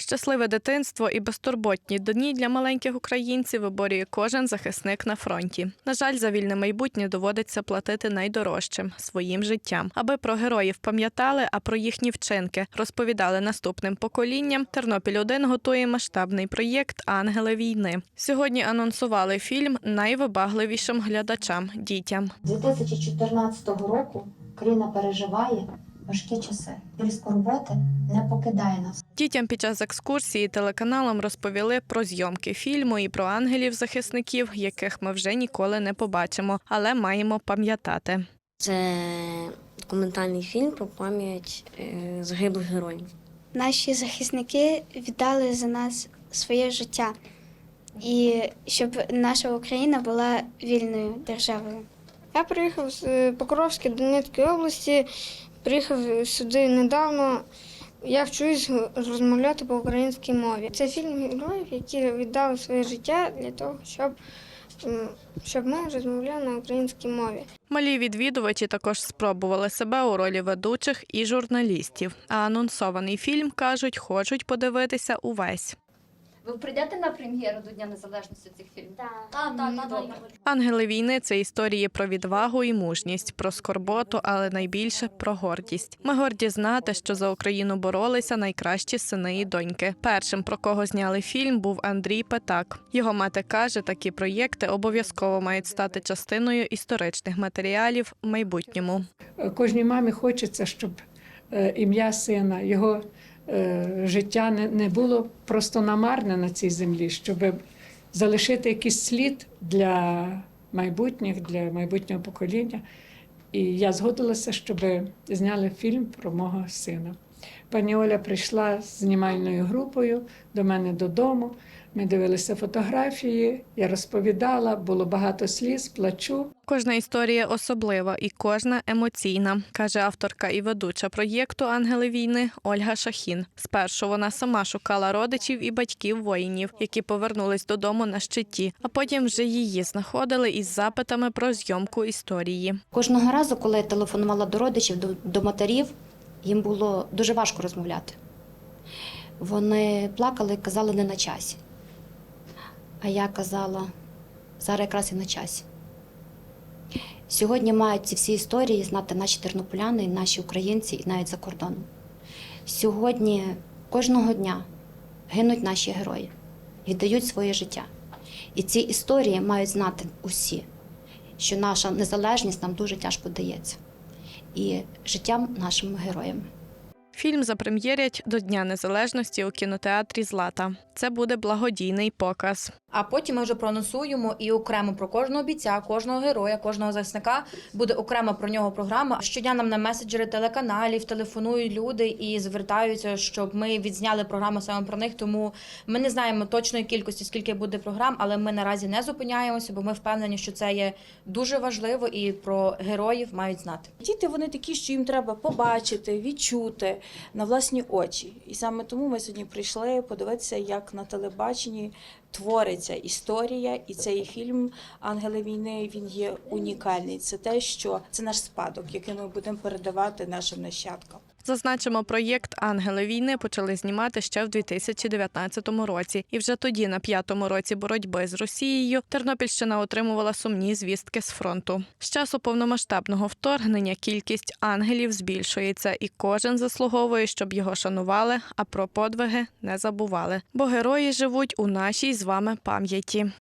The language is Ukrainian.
Щасливе дитинство і безтурботні дні для маленьких українців виборює кожен захисник на фронті. На жаль, за вільне майбутнє доводиться платити найдорожчим своїм життям. Аби про героїв пам'ятали, а про їхні вчинки розповідали наступним поколінням. Тернопіль 1 готує масштабний проєкт Ангели війни. Сьогодні анонсували фільм найвибагливішим глядачам дітям. 2014 року країна переживає важкі часи. Біль скорботи не покидає нас. Дітям під час екскурсії телеканалам розповіли про зйомки фільму і про ангелів-захисників, яких ми вже ніколи не побачимо, але маємо пам'ятати. Це документальний фільм про пам'ять е, загиблих героїв. Наші захисники віддали за нас своє життя, і щоб наша Україна була вільною державою. Я приїхав з е, Покровська Донецької області, приїхав сюди недавно. Я вчусь розмовляти по українській мові. Це фільм героїв, які віддали своє життя для того, щоб, щоб ми розмовляли на українській мові. Малі відвідувачі також спробували себе у ролі ведучих і журналістів. А анонсований фільм кажуть, хочуть подивитися увесь. Ви прийдете на прем'єру до Дня Незалежності цих фільмів? Так, так, так, добре. Ангели війни це історії про відвагу і мужність, про скорботу, але найбільше про гордість. Ми горді знати, що за Україну боролися найкращі сини і доньки. Першим про кого зняли фільм був Андрій Петак. Його мати каже, такі проєкти обов'язково мають стати частиною історичних матеріалів в майбутньому. Кожній мамі хочеться, щоб е, ім'я сина, його життя не, не було просто намарне на цій землі, щоб залишити якийсь слід для майбутніх, для майбутнього покоління. І я згодилася, щоб зняли фільм про мого сина. Пані Оля прийшла з знімальною групою до мене додому. Ми дивилися фотографії, я розповідала, було багато сліз, плачу. Кожна історія особлива і кожна емоційна, каже авторка і ведуча проєкту Ангели війни Ольга Шахін. Спершу вона сама шукала родичів і батьків воїнів, які повернулись додому на щиті, а потім вже її знаходили із запитами про зйомку історії. Кожного разу, коли я телефонувала до родичів, до, до матерів, їм було дуже важко розмовляти. Вони плакали і казали не на часі. А я казала, зараз якраз і на часі. Сьогодні мають ці всі історії знати наші тернополяни, наші українці і навіть за кордоном. Сьогодні кожного дня гинуть наші герої, віддають своє життя. І ці історії мають знати усі, що наша незалежність нам дуже тяжко дається. І життям нашим героям. Фільм запрем'єрять до Дня Незалежності у кінотеатрі Злата. Це буде благодійний показ. А потім ми вже проанонсуємо і окремо про кожного бійця, кожного героя, кожного захисника буде окрема про нього програма. Щодня нам на меседжери телеканалів телефонують люди і звертаються, щоб ми відзняли програму саме про них. Тому ми не знаємо точної кількості, скільки буде програм, але ми наразі не зупиняємося, бо ми впевнені, що це є дуже важливо і про героїв мають знати. Діти вони такі, що їм треба побачити, відчути на власні очі. І саме тому ми сьогодні прийшли подивитися, як на телебаченні твориться історія, і цей фільм Ангели війни він є унікальний. Це те, що це наш спадок, який ми будемо передавати нашим нащадкам. Зазначимо, проєкт Ангели війни почали знімати ще в 2019 році, і вже тоді, на п'ятому році боротьби з Росією, Тернопільщина отримувала сумні звістки з фронту. З часу повномасштабного вторгнення кількість ангелів збільшується, і кожен заслуговує, щоб його шанували, а про подвиги не забували. Бо герої живуть у нашій з вами пам'яті.